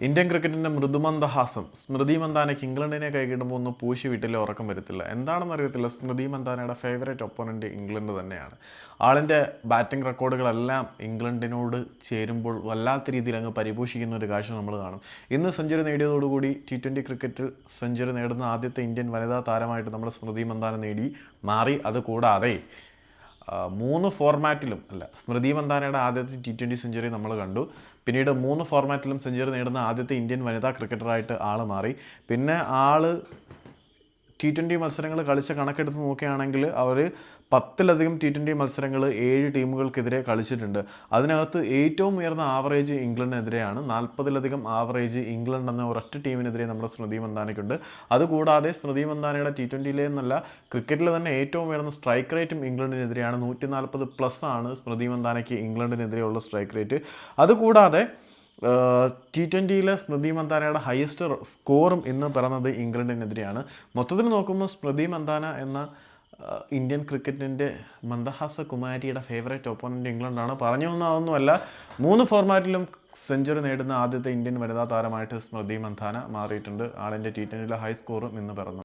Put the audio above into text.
Indian ക്രിക്കറ്റിന്റെ മൃദുമന്ദഹാസം സ്മൃതി മന്ദാനയ്ക്ക് ഇംഗ്ലണ്ടിനെ കൈകിടുമ്പോൾ ഒന്ന് പൂശി വീട്ടിലെ ഉറക്കം വരുത്തില്ല. എന്താണെന്ന് അറിയത്തില്ല. സ്മൃതി മന്ദാനയുടെ ഫേവറേറ്റ് ഒപ്പോണന്റ് ഇംഗ്ലണ്ട് തന്നെയാണ്. ആളിന്റെ ബാറ്റിംഗ് റെക്കോർഡുകളെല്ലാം ഇംഗ്ലണ്ടിനോട് ചേരുമ്പോൾ വല്ലാത്ത രീതിയിൽ അങ്ങ് പരിപോഷിക്കുന്ന ഒരു കാഴ്ച നമ്മൾ കാണും. ഇന്ന് സെഞ്ചുറി നേടിയതോടുകൂടി ടി ട്വന്റി ക്രിക്കറ്റിൽ സെഞ്ചുറി നേടുന്ന ആദ്യത്തെ ഇന്ത്യൻ വനിതാ താരമായിട്ട് നമ്മുടെ സ്മൃതി മന്ദാന നേടി. മാറി അതുകൂടാതെ മൂന്ന് ഫോർമാറ്റിലും അല്ല സ്മൃതി മന്ദാനയുടെ ആദ്യത്തെ ടി ട്വന്റി സെഞ്ചുറി നമ്മൾ കണ്ടു. പിന്നീട് മൂന്ന് ഫോർമാറ്റിലും സെഞ്ചുറി നേടുന്ന ആദ്യത്തെ ഇന്ത്യൻ വനിതാ ക്രിക്കറ്ററായിട്ട് ആൾ മാറി. പിന്നെ ആൾ ടി ട്വന്റി മത്സരങ്ങൾ കളിച്ച കണക്കെടുത്ത് നോക്കുകയാണെങ്കിൽ അവർ പത്തിലധികം ടി ട്വന്റി മത്സരങ്ങൾ ഏഴ് ടീമുകൾക്കെതിരെ കളിച്ചിട്ടുണ്ട്. അതിനകത്ത് ഏറ്റവും ഉയർന്ന ആവറേജ് ഇംഗ്ലണ്ടിനെതിരെയാണ്. നാൽപ്പതിലധികം ആവറേജ് ഇംഗ്ലണ്ട് എന്ന ഒരൊറ്റ ടീമിനെതിരെ നമ്മുടെ സ്മൃതി മന്ദാനയ്ക്കുണ്ട്. അതുകൂടാതെ സ്മൃതി മന്ദാനയുടെ ടി ട്വന്റിയിലെ എന്നല്ല ക്രിക്കറ്റിൽ തന്നെ ഏറ്റവും ഉയർന്ന സ്ട്രൈക്ക് റേറ്റും ഇംഗ്ലണ്ടിനെതിരെയാണ്. നൂറ്റി നാൽപ്പത് പ്ലസ് ആണ് സ്മൃതി മന്ദാനയ്ക്ക് ഇംഗ്ലണ്ടിനെതിരെയുള്ള സ്ട്രൈക്ക് റേറ്റ് അതുകൂടാതെ ടി ട്വന്റിയിലെ സ്മൃതി മന്ദാനയുടെ ഹയസ്റ്റ് സ്കോറും ഇന്ന് പിറന്നത് ഇംഗ്ലണ്ടിനെതിരെയാണ്. മൊത്തത്തിൽ നോക്കുമ്പോൾ സ്മൃതി മന്ദാന എന്ന ഇന്ത്യൻ ക്രിക്കറ്റിന്റെ മന്ദഹാസ കുമാരിയുടെ ഫേവറേറ്റ് ഒപ്പോണന്റ് ഇംഗ്ലണ്ടാണ്. പറഞ്ഞു വന്നതൊന്നുമല്ല മൂന്ന് ഫോർമാറ്റിലും സെഞ്ചുറി നേടുന്ന ആദ്യത്തെ ഇന്ത്യൻ വനിതാ താരമായിട്ട് സ്മൃതി മന്ദാന മാറിയിട്ടുണ്ട്. ആളിന്റെ ടി ട്വന്റിയിലെ ഹൈ സ്കോറും ഇന്ന് പിറന്നു.